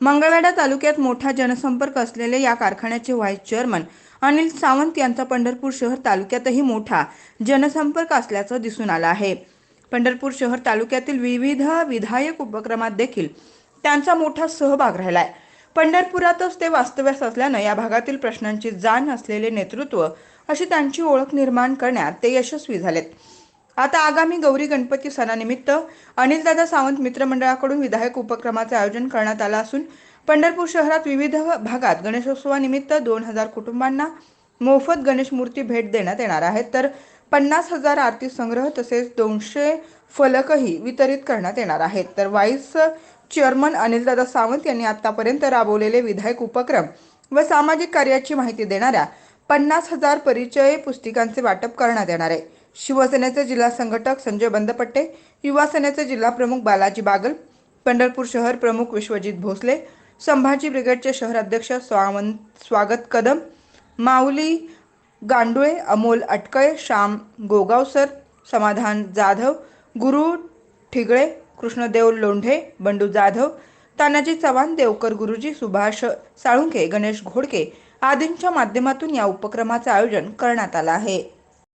मंगळवेढा तालुक्यात मोठा जनसंपर्क असलेले या कारखान्याचे व्हाईस चेअरमन अनिल सावंत यांचा पंढरपूर शहर तालुक्यातही मोठा जनसंपर्क असल्याचं दिसून आलं आहे. पंढरपूर शहर तालुक्यातील विविध विधायक उपक्रमात देखील त्यांचा मोठा सहभाग राहिलाय. पंढरपुरातच ते वास्तव्यास असल्यानं या भागातील प्रश्नांची जाण असलेले नेतृत्व अशी त्यांची ओळख निर्माण करण्यात ते यशस्वी झालेत. आता आगामी गौरी गणपती सणानिमित्त अनिलदादा सावंत मित्रमंडळाकडून विधायक उपक्रमाचे आयोजन करण्यात आलं असून पंढरपूर शहरात विविध भागात गणेशोत्सवानिमित्त दोन हजार कुटुंबांना मोफत गणेश मूर्ती भेट देण्यात येणार आहेत तर पन्नास हजार आरती संग्रह तसेच दोनशे फलकही वितरित करण्यात येणार आहेत. तर वाईस चेअरमन अनिलदादा सावंत यांनी आतापर्यंत राबवलेले विधायक उपक्रम व सामाजिक कार्याची माहिती देणाऱ्या पन्नास हजार परिचय पुस्तिकांचे वाटप करण्यात येणार आहे. शिवसेनेचे जिल्हा संघटक संजय बंदपट्टे युवा सेनेचे जिल्हा प्रमुख बालाजी बागल पंढरपूर शहर प्रमुख विश्वजित भोसले संभाजी ब्रिगेडचे शहराध्यक्ष स्वावंत स्वागत कदम माऊली गांडुळे अमोल अटकळे श्याम गोगावसर समाधान जाधव गुरु ठिगळे कृष्णदेव लोंढे बंडू जाधव तानाजी चव्हाण देवकर गुरुजी सुभाष साळुंके गणेश घोडके आदींच्या माध्यमातून या उपक्रमाचं आयोजन करण्यात आलं आहे.